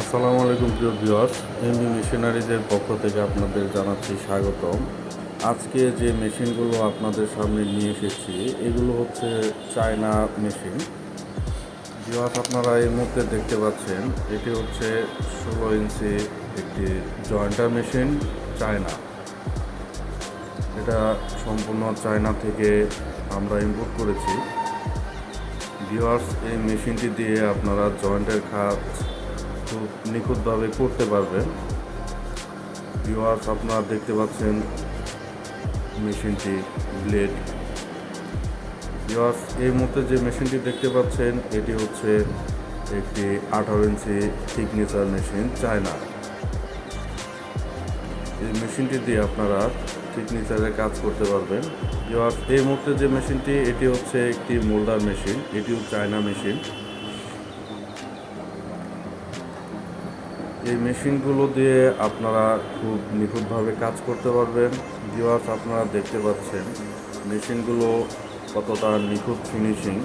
আসসালামু আলাইকুম, প্রিয় ভিউয়ার্স। এমবি মেশিনারিজের পক্ষ থেকে আপনাদের জানাচ্ছি স্বাগতম। আজকে যে মেশিনগুলো আপনাদের সামনে নিয়ে এসেছি, এগুলো হচ্ছে চায়না মেশিন। ভিউয়ার্স, আপনারা এই মুহূর্তে দেখতে পাচ্ছেন, এটি হচ্ছে ষোলো ইঞ্চি একটি জয়েন্টার মেশিন, চায়না। এটা সম্পূর্ণ চায়না থেকে আমরা ইম্পোর্ট করেছি। ভিউয়ার্স, এই মেশিনটি দিয়ে আপনারা জয়েন্টের কাজ খুব নিখুঁতভাবে করতে পারবেন। ভিউয়ার্স আপনারা দেখতে পাচ্ছেন মেশিনটি ব্লেড। ভিউয়ার্স এই মুহূর্তে যে মেশিনটি দেখতে পাচ্ছেন, এটি হচ্ছে একটি আঠারো ইঞ্চি থিকনেচার মেশিন চায়না এই মেশিনটি দিয়ে আপনারা থিকনেচারের কাজ করতে পারবেন। ভিউয়ার্স এই মুহূর্তে যে মেশিনটি, এটি হচ্ছে একটি মোল্ডার মেশিন, এটিও চায়না মেশিন এই মেশিনগুলো দিয়ে আপনারা খুব নিখুঁতভাবে কাজ করতে পারবেন। ভিউয়ার্স আপনারা দেখতে পাচ্ছেন মেশিনগুলো কতটা নিখুঁত ফিনিশিং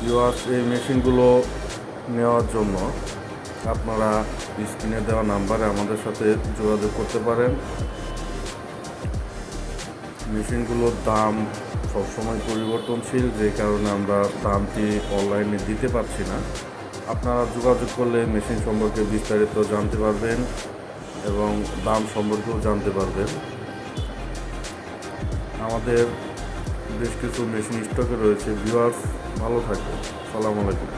ভিউয়ার্স এই মেশিনগুলো নেওয়ার জন্য আপনারা স্ক্রিনে দেওয়া নাম্বারে আমাদের সাথে যোগাযোগ করতে পারেন। মেশিনগুলোর দাম সবসময় পরিবর্তনশীল, যে কারণে আমরা দামটি অনলাইনে দিতে পারছি না। আপনারা যোগাযোগ করলে মেশিন সম্পর্কে বিস্তারিত জানতে পারবেন এবং দাম সম্পর্কেও জানতে পারবেন। আমাদের বেশ কিছু মেশিন স্টকে রয়েছে। ভিউয়ার্স, ভালো থাকে সালাম আলাইকুম।